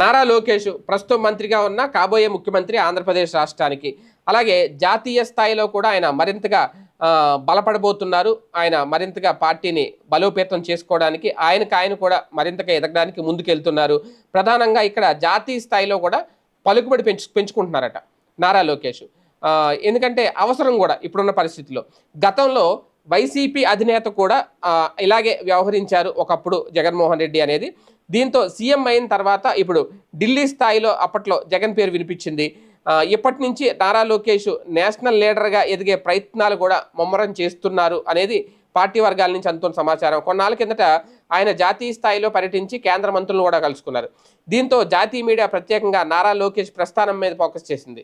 నారా లోకేష్ ప్రస్తుతం మంత్రిగా ఉన్న కాబోయే ముఖ్యమంత్రి ఆంధ్రప్రదేశ్ రాష్ట్రానికి. అలాగే జాతీయ స్థాయిలో కూడా ఆయన మరింతగా బలపడబోతున్నారు. ఆయన మరింతగా పార్టీని బలోపేతం చేసుకోవడానికి ఆయనకు ఆయన కూడా మరింతగా ఎదగడానికి ముందుకెళ్తున్నారు. ప్రధానంగా ఇక్కడ జాతీయ స్థాయిలో కూడా పలుకుబడి పెంచు పెంచుకుంటున్నారట నారా లోకేష్. ఎందుకంటే అవసరం కూడా ఇప్పుడున్న పరిస్థితిలో. గతంలో వైసీపీ అధినేత కూడా ఇలాగే వ్యవహరించారు ఒకప్పుడు జగన్మోహన్ రెడ్డి అనేది. దీంతో సీఎం అయిన తర్వాత ఇప్పుడు ఢిల్లీ స్థాయిలో అప్పట్లో జగన్ పేరు వినిపించింది. ఇప్పటి నుంచి నారా లోకేష్ నేషనల్ లీడర్గా ఎదిగే ప్రయత్నాలు కూడా ముమ్మరం చేస్తున్నారు అనేది పార్టీ వర్గాల నుంచి అందుతున్న సమాచారం. కొన్నాళ్ళ కిందట ఆయన జాతీయ స్థాయిలో పర్యటించి కేంద్ర మంత్రులను కూడా కలుసుకున్నారు. దీంతో జాతీయ మీడియా ప్రత్యేకంగా నారా లోకేష్ ప్రస్థానం మీద ఫోకస్ చేసింది.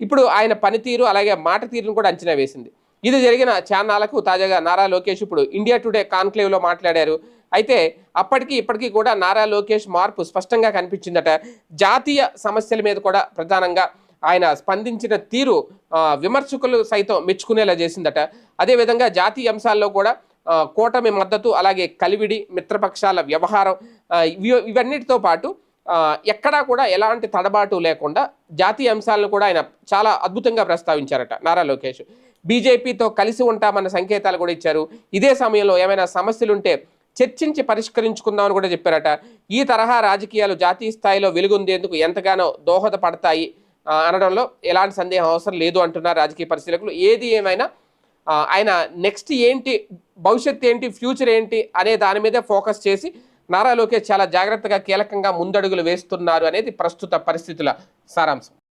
ఇప్పుడు ఆయన పనితీరు అలాగే మాట తీరును కూడా అంచనా వేసింది. ఇది జరిగిన ఛానళ్ళకు తాజాగా నారా లోకేష్ ఇప్పుడు ఇండియా టుడే కాన్క్లేవ్లో మాట్లాడారు. అయితే అప్పటికి ఇప్పటికీ కూడా నారా లోకేష్ మార్పు స్పష్టంగా కనిపించిందట. జాతీయ సమస్యల మీద కూడా ప్రధానంగా ఆయన స్పందించిన తీరు విమర్శకులు సైతం మెచ్చుకునేలా చేసిందట. అదేవిధంగా జాతీయ అంశాల్లో కూడా కూటమి మద్దతు అలాగే కలివిడి మిత్రపక్షాల వ్యవహారం ఇవి- ఇవన్నిటితో పాటు ఎక్కడా కూడా ఎలాంటి తడబాటు లేకుండా జాతీయ అంశాలను కూడా ఆయన చాలా అద్భుతంగా ప్రస్తావించారట. నారా లోకేష్. బీజేపీతో కలిసి ఉంటామన్న సంకేతాలు కూడా ఇచ్చారు. ఇదే సమయంలో ఏమైనా సమస్యలు ఉంటే చర్చించి పరిష్కరించుకుందామని కూడా చెప్పారట. ఈ తరహా రాజకీయాలు జాతీయ స్థాయిలో వెలుగొందేందుకు ఎంతగానో దోహదపడతాయి అనడంలో ఎలాంటి సందేహం అవసరం లేదు అంటున్నారు రాజకీయ పరిశీలకులు. ఏది ఏమైనా ఆయన నెక్స్ట్ ఏంటి భవిష్యత్ ఏంటి ఫ్యూచర్ ఏంటి అనే దాని మీదే ఫోకస్ చేసి నారా లోకేష్ చాలా జాగ్రత్తగా కీలకంగా ముందడుగులు వేస్తున్నారు అనేది ప్రస్తుత పరిస్థితుల సారాంశం.